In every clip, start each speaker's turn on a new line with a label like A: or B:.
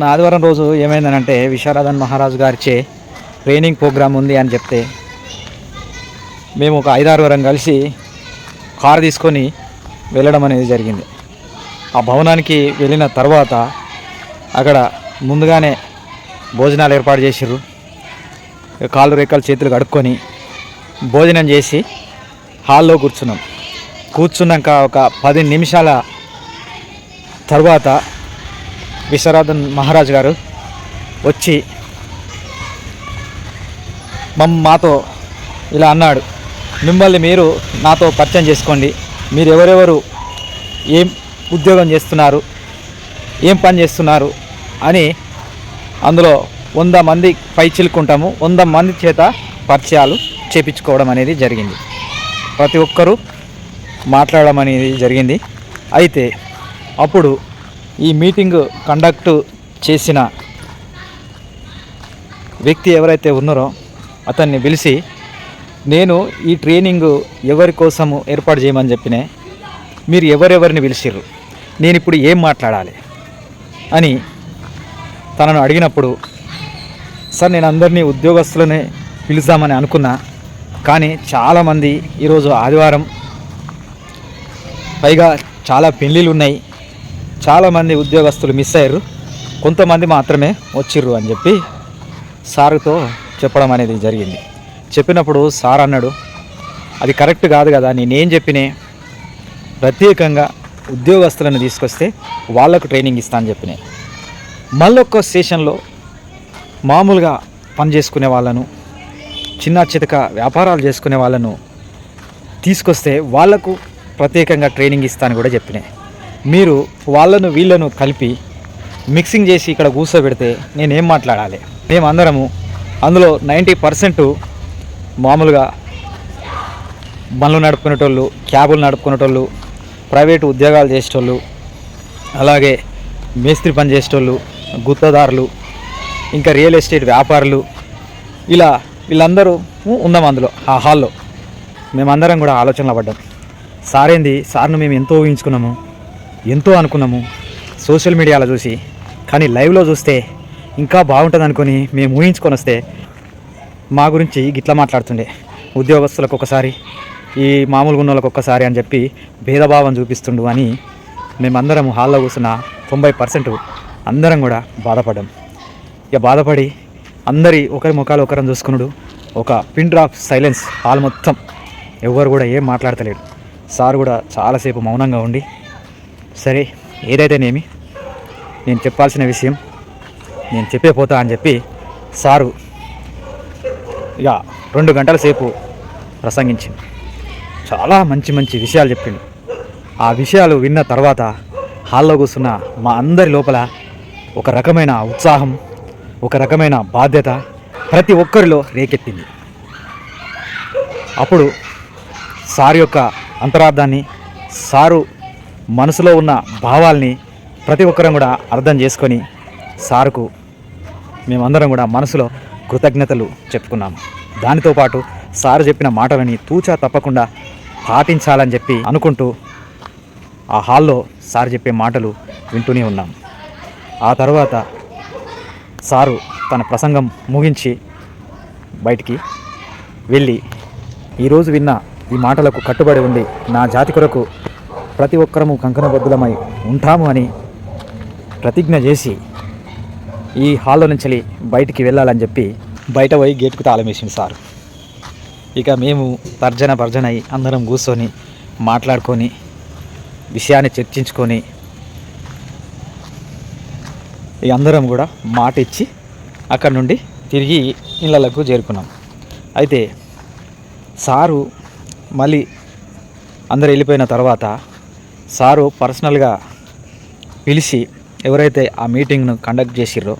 A: నా ఆదివారం రోజు ఏమైందనంటే విశారదన్ మహారాజు గారిచే ట్రైనింగ్ ప్రోగ్రామ్ ఉంది అని చెప్తే మేము ఒక ఐదారువరం కలిసి కారు తీసుకొని వెళ్ళడం అనేది జరిగింది. ఆ భవనానికి వెళ్ళిన తర్వాత అక్కడ ముందుగానే భోజనాలు ఏర్పాటు చేసిర్రు. కాళ్ళు రెక్కలు చేతులు కడుక్కొని భోజనం చేసి హాల్లో కూర్చున్నాం. కూర్చున్నాక ఒక పది నిమిషాల తర్వాత విశ్వనాథన్ మహారాజ్ గారు వచ్చి మమ్ మాతో ఇలా అన్నాడు. మిమ్మల్ని మీరు నాతో పరిచయం చేసుకోండి. మీరు ఎవరెవరు ఏం ఉద్యోగం చేస్తున్నారు? ఏం పని చేస్తున్నారు? అని అందులో వంద మంది పై చిలుకుంటాము. వంద మంది చేత పరిచయాలు చేపించుకోవడం అనేది జరిగింది. ప్రతి ఒక్కరూ మాట్లాడడం అనేది జరిగింది. అయితే అప్పుడు ఈ మీటింగ్ కండక్ట్ చేసిన వ్యక్తి ఎవరైతే ఉన్నారో అతన్ని పిలిచి నేను ఈ ట్రైనింగ్ ఎవరి కోసము ఏర్పాటు చేయమని చెప్పినే మీరు ఎవరెవరిని పిలిచిర్రు? నేను ఇప్పుడు ఏం మాట్లాడాలి? అని తనను అడిగినప్పుడు సార్ నేను అందరినీ ఉద్యోగస్తులనే పిలుద్దామని అనుకున్నా కానీ చాలామంది ఈరోజు ఆదివారం పైగా చాలా పెళ్ళిళ్ళు ఉన్నాయి చాలామంది ఉద్యోగస్తులు మిస్ అయ్యారు. కొంతమంది మాత్రమే వచ్చిర్రు అని చెప్పి సార్తో చెప్పడం అనేది జరిగింది. చెప్పినప్పుడు సార్ అన్నాడు అది కరెక్ట్ కాదు కదా నేనేం చెప్పినే ప్రత్యేకంగా ఉద్యోగస్తులను తీసుకొస్తే వాళ్ళకు ట్రైనింగ్ ఇస్తా అని చెప్పినే. మళ్ళొక్క స్టేషన్లో మామూలుగా పని చేసుకునే వాళ్ళను చిన్న చితక వ్యాపారాలు చేసుకునే వాళ్ళను తీసుకొస్తే వాళ్ళకు ప్రత్యేకంగా ట్రైనింగ్ ఇస్తాను కూడా చెప్పినాయి మీరు వాళ్ళను వీళ్ళను కలిపి మిక్సింగ్ చేసి ఇక్కడ కూర్చోబెడితే నేనేం మాట్లాడాలి? మేమందరము అందులో నైంటీ పర్సెంట్ మామూలుగా బండ్లు నడుపుకునేటోళ్ళు క్యాబులు నడుపుకునేటోళ్ళు ప్రైవేటు ఉద్యోగాలు చేసేటోళ్ళు అలాగే మేస్త్రి పని చేసేటోళ్ళు గుత్తదారులు ఇంకా రియల్ ఎస్టేట్ వ్యాపారులు ఇలా వీళ్ళందరూ ఉందాం అందులో ఆ హాల్లో. మేమందరం కూడా ఆలోచనలో పడ్డాం. సార్ ఏంది? సార్ను మేము ఎంతో ఊహించుకున్నాము. ఎంతో అనుకున్నాము. సోషల్ మీడియాలో చూసి కానీ లైవ్లో చూస్తే ఇంకా బాగుంటుంది అనుకుని మేము ఊహించుకొని వస్తే మా గురించి గిట్లా మాట్లాడుతుండే. ఉద్యోగస్తులకు ఒకసారి ఈ మామూలుగా ఉన్న వాళ్ళకి ఒక్కసారి అని చెప్పి భేదభావం చూపిస్తుండు అని మేమందరం హాల్లో కూర్చున్న తొంభై పర్సెంట్ అందరం కూడా బాధపడ్డాం. ఇక బాధపడి అందరి ఒకరి ముఖాలు ఒకరం చూసుకున్నాడు ఒక పిన్ డ్రాప్ సైలెన్స్ హాల్ మొత్తం ఎవరు కూడా ఏం మాట్లాడతలేడు సార్ కూడా చాలాసేపు మౌనంగా ఉండి సరే ఏదైతేనేమి నేను చెప్పాల్సిన విషయం నేను చెప్పే పోతా అని చెప్పి సారు ఇక రెండు గంటల సేపు ప్రసంగించింది. చాలా మంచి మంచి విషయాలు చెప్పిండు. ఆ విషయాలు విన్న తర్వాత హాల్లో కూర్చున్న మా అందరి లోపల ఒక రకమైన ఉత్సాహం ఒక రకమైన బాధ్యత ప్రతి ఒక్కరిలో రేకెత్తింది. అప్పుడు సార్ యొక్క అంతరార్థాన్ని సారు మనసులో ఉన్న భావాల్ని ప్రతి ఒక్కరం కూడా అర్థం చేసుకొని సారుకు మేమందరం కూడా మనసులో కృతజ్ఞతలు చెప్పుకున్నాము. దానితో పాటు సారు చెప్పిన మాటలని తూచా తప్పకుండా పాటించాలని చెప్పి అనుకుంటూ ఆ హాల్లో సార్ చెప్పే మాటలు వింటూనే ఉన్నాం. ఆ తర్వాత సారు తన ప్రసంగం ముగించి బయటికి వెళ్ళి ఈరోజు విన్న ఈ మాటలకు కట్టుబడి ఉండి నా జాతి కొరకు ప్రతి ఒక్కరము కంకణబద్ధులమై ఉంటాము అని ప్రతిజ్ఞ చేసి ఈ హాల్లో నుంచి బయటికి వెళ్ళాలని చెప్పి బయట పోయి గేట్కు తాళం వేసింది సార్. ఇక మేము తర్జన భర్జన అయి అందరం కూర్చొని మాట్లాడుకొని విషయాన్ని చర్చించుకొని ఇక అందరం కూడా మాట ఇచ్చి అక్కడ నుండి తిరిగి ఇళ్ళకు చేరుకున్నాం. అయితే సారు మళ్ళీ అందరు వెళ్ళిపోయిన తర్వాత సారు పర్సనల్గా పిలిచి ఎవరైతే ఆ మీటింగ్ను కండక్ట్ చేసిర్రో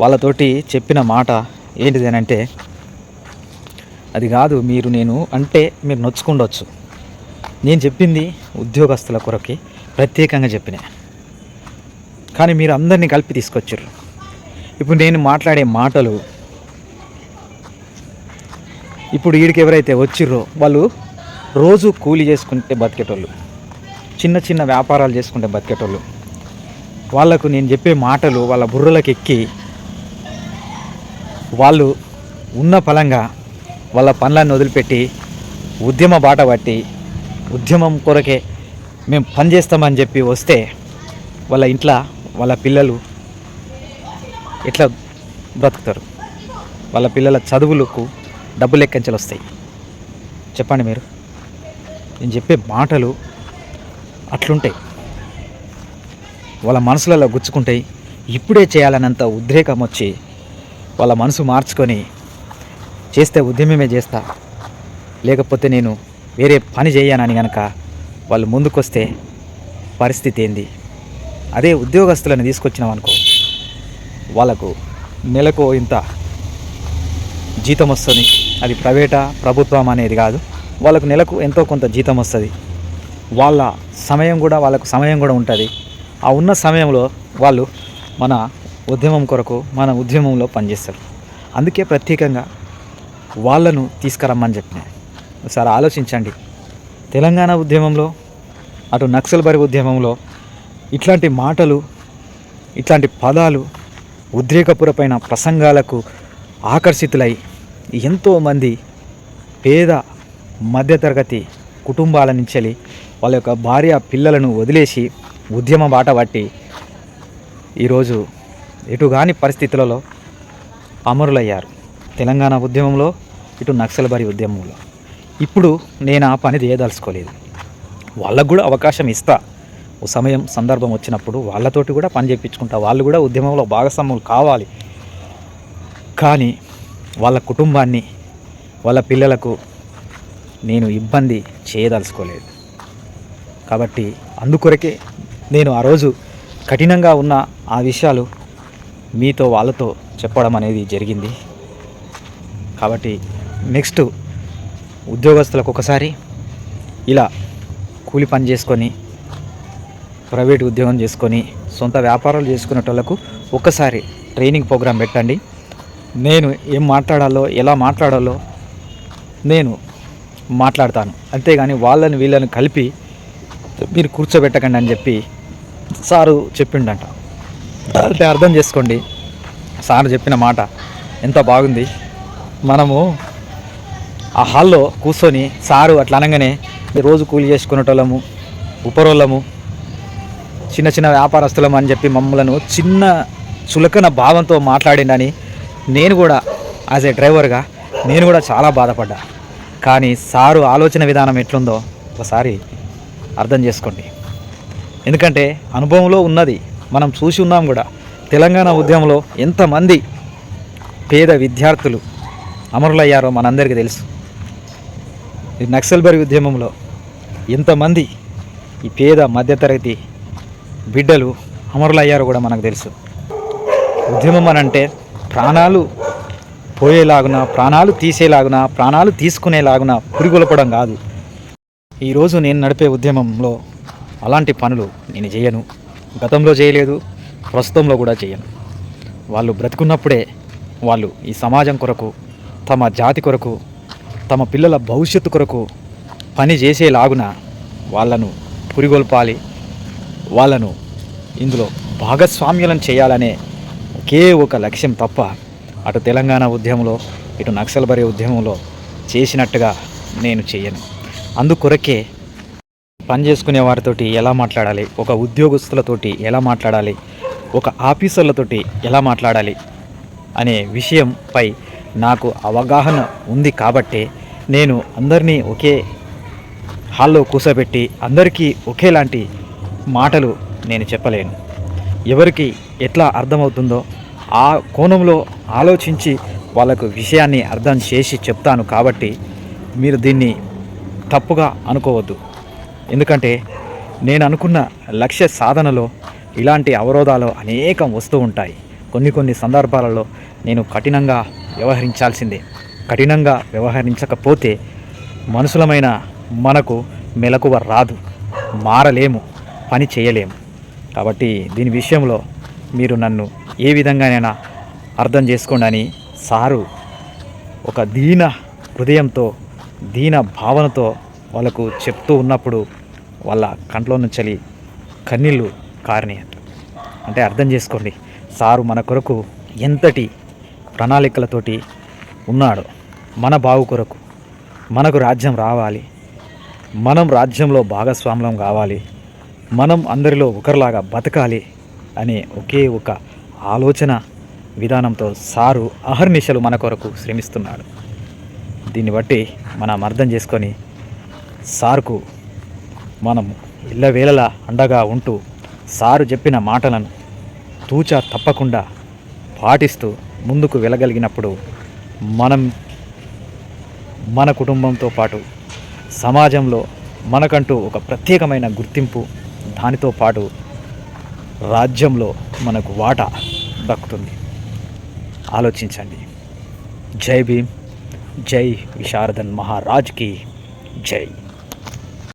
A: వాళ్ళతోటి చెప్పిన మాట ఏంటిది అని అంటే అది కాదు మీరు నేను అంటే మీరు నొచ్చుకుండొచ్చు. నేను చెప్పింది ఉద్యోగస్తుల కొరకి ప్రత్యేకంగా చెప్పిన. కానీ మీరు అందరినీ కలిపి తీసుకొచ్చారు ఇప్పుడు నేను మాట్లాడే మాటలు ఇప్పుడు వీడికి ఎవరైతే వచ్చిర్రో వాళ్ళు రోజు కూలి చేసుకుంటే బతికేటోళ్ళు. చిన్న చిన్న వ్యాపారాలు చేసుకుంటే బతికేటోళ్ళు. వాళ్ళకు నేను చెప్పే మాటలు వాళ్ళ బుర్రలకు ఎక్కి వాళ్ళు ఉన్న ఫలంగా వాళ్ళ పనులను వదిలిపెట్టి ఉద్యమ బాట పట్టి ఉద్యమం కొరకే మేము పని చేస్తామని చెప్పి వస్తే వాళ్ళ ఇంట్లో వాళ్ళ పిల్లలు ఎట్లా బ్రతుకుతారు? వాళ్ళ పిల్లల చదువులకు డబ్బులు ఎక్కించలు వస్తాయి చెప్పండి మీరు. నేను చెప్పే మాటలు అట్లుంటాయి. వాళ్ళ మనసులలో గుచ్చుకుంటాయి. ఇప్పుడే చేయాలన్నంత ఉద్రేకం వచ్చి వాళ్ళ మనసు మార్చుకొని చేస్తే ఉద్యమమే చేస్తా. లేకపోతే నేను వేరే పని చేయనని కనుక వాళ్ళు ముందుకొస్తే పరిస్థితి ఏంది? అదే ఉద్యోగస్తులను తీసుకొచ్చినాం అనుకో. వాళ్ళకు నెలకు ఇంత జీతం వస్తుంది. అది ప్రైవేటా ప్రభుత్వం అనేది కాదు. వాళ్ళకు నెలకు ఎంతో కొంత జీతం వస్తుంది. వాళ్ళ సమయం కూడా వాళ్ళకు సమయం కూడా ఉంటుంది. ఆ ఉన్న సమయంలో వాళ్ళు మన ఉద్యమం కొరకు మన ఉద్యమంలో పనిచేస్తారు. అందుకే ప్రత్యేకంగా వాళ్ళను తీసుకురమ్మని చెప్పిన. ఒకసారి ఆలోచించండి. తెలంగాణ ఉద్యమంలో అటు నక్సల్బరి ఉద్యమంలో ఇట్లాంటి మాటలు ఇట్లాంటి పదాలు ఉద్రేకపురపైన ప్రసంగాలకు ఆకర్షితులై ఎంతోమంది పేద మధ్యతరగతి కుటుంబాల నుంచి వాళ్ళ యొక్క భార్య పిల్లలను వదిలేసి ఉద్యమ బాట పట్టి ఈరోజు ఎటుగాని పరిస్థితులలో అమరులయ్యారు. తెలంగాణ ఉద్యమంలో ఇటు నక్సల్బరి ఉద్యమంలో. ఇప్పుడు నేను ఆ పని చేయదలుచుకోలేదు వాళ్ళకు కూడా అవకాశం ఇస్తా. ఓ సమయం సందర్భం వచ్చినప్పుడు వాళ్ళతోటి కూడా పని చేయించుకుంటా వాళ్ళు కూడా ఉద్యమంలో భాగస్వాములు కావాలి. కానీ వాళ్ళ కుటుంబాన్ని వాళ్ళ పిల్లలకు నేను ఇబ్బంది చేయదలుచుకోలేదు. కాబట్టి అందుకొరకే నేను ఆ రోజు కఠినంగా ఉన్న ఆ విషయాలు మీతో వాళ్ళతో చెప్పడం అనేది జరిగింది. కాబట్టి నెక్స్ట్ ఉద్యోగస్తులకు ఒకసారి ఇలా కూలి పని చేసుకొని ప్రైవేట్ ఉద్యోగం చేసుకొని సొంత వ్యాపారాలు చేసుకునేటోళ్ళకు ఒక్కసారి ట్రైనింగ్ ప్రోగ్రాం పెట్టండి. నేను ఏం మాట్లాడాలో ఎలా మాట్లాడాలో నేను మాట్లాడతాను. అంతేగాని వాళ్ళని వీళ్ళని కలిపి మీరు కూర్చోబెట్టకండి అని చెప్పి సారు చెప్పిండంట. అంటే అర్థం చేసుకోండి. సార్ చెప్పిన మాట ఎంత బాగుంది. మనము ఆ హాల్లో కూర్చొని సారు అట్లా అనగానే రోజు కూలి చేసుకునేటోళ్ళము ఉపరోళ్ళము చిన్న చిన్న వ్యాపారస్తులం అని చెప్పి మమ్మలను చిన్న చులకన భావంతో మాట్లాడిండని నేను కూడా యాజ్ ఏ డ్రైవర్గా నేను కూడా చాలా బాధపడ్డా. కానీ సారు ఆలోచన విధానం ఎట్లుందో ఒకసారి అర్థం చేసుకోండి. ఎందుకంటే అనుభవంలో ఉన్నది మనం చూసి ఉన్నాం కూడా. తెలంగాణ ఉద్యమంలో ఎంతమంది పేద విద్యార్థులు అమరులయ్యారో మనందరికీ తెలుసు. ఈ నక్సల్బరి ఉద్యమంలో ఎంతమంది ఈ పేద మధ్యతరగతి బిడ్డలు అమరులయ్యారో కూడా మనకు తెలుసు. ఉద్యమం అని అంటే ప్రాణాలు పోయేలాగున ప్రాణాలు తీసేలాగున ప్రాణాలు తీసుకునేలాగున పురిగొలపడం కాదు. ఈరోజు నేను నడిపే ఉద్యమంలో అలాంటి పనులు నేను చేయను. గతంలో చేయలేదు ప్రస్తుతంలో కూడా చేయను. వాళ్ళు బ్రతుకున్నప్పుడే వాళ్ళు ఈ సమాజం కొరకు తమ జాతి కొరకు తమ పిల్లల భవిష్యత్తు కొరకు పని చేసేలాగున వాళ్ళను పురిగొల్పాలి. వాళ్ళను ఇందులో భాగస్వామ్యులను చేయాలనే ఒకే ఒక లక్ష్యం తప్ప అటు తెలంగాణ ఉద్యమంలో ఇటు నక్సల్బరి ఉద్యమంలో చేసినట్టుగా నేను చేయను. అందుకొరకే పని చేసుకునే వారితోటి ఎలా మాట్లాడాలి? ఒక ఉద్యోగస్తులతోటి ఎలా మాట్లాడాలి? ఒక ఆఫీసర్లతోటి ఎలా మాట్లాడాలి? అనే విషయంపై నాకు అవగాహన ఉంది కాబట్టే నేను అందరినీ ఒకే హాల్లో కూర్చోబెట్టి అందరికీ ఒకేలాంటి మాటలు నేను చెప్పలేను. ఎవరికి ఎట్లా అర్థమవుతుందో ఆ కోణంలో ఆలోచించి వాళ్ళకు విషయాన్ని అర్థం చేసి చెప్తాను కాబట్టి మీరు దీన్ని తప్పుగా అనుకోవద్దు. ఎందుకంటే నేను అనుకున్న లక్ష్య సాధనలో ఇలాంటి అవరోధాలు అనేకం వస్తూ ఉంటాయి. కొన్ని కొన్ని సందర్భాలలో నేను కఠినంగా వ్యవహరించాల్సిందే. కఠినంగా వ్యవహరించకపోతే మనుషులమైన మనకు మెలకువ రాదు. మారలేము. పని చేయలేము. కాబట్టి దీని విషయంలో మీరు నన్ను ఏ విధంగానైనా అర్థం చేసుకోండి అని సారు ఒక దీన హృదయంతో దీన భావనతో వాళ్ళకు చెప్తూ ఉన్నప్పుడు వాళ్ళ కంట్లో నుంచి కన్నీళ్ళు కారినాయి అంటే. అర్థం చేసుకోండి సారు మన కొరకు ఎంతటి ప్రణాళికలతోటి ఉన్నాడు మన బావు కొరకు మనకు రాజ్యం రావాలి మనం రాజ్యంలో భాగస్వామ్యం కావాలి మనం అందరిలో ఒకరిలాగా బతకాలి అనే ఒకే ఒక ఆలోచన విధానంతో సారు అహర్నిశలు మన కొరకు శ్రమిస్తున్నాడు. దీన్ని బట్టి మనం అర్థం చేసుకొని సార్కు మనం ఇళ్ళవేళలా అండగా ఉంటూ సారు చెప్పిన మాటలను తూచా తప్పకుండా పాటిస్తూ ముందుకు వెళ్ళగలిగినప్పుడు మనం మన కుటుంబంతో పాటు సమాజంలో మనకంటూ ఒక ప్రత్యేకమైన గుర్తింపు దానితో పాటు రాజ్యంలో మనకు వాటా దక్కుతుంది. ఆలోచించండి. జై భీమ్. జై విశారదన్ మహారాజ్కి జై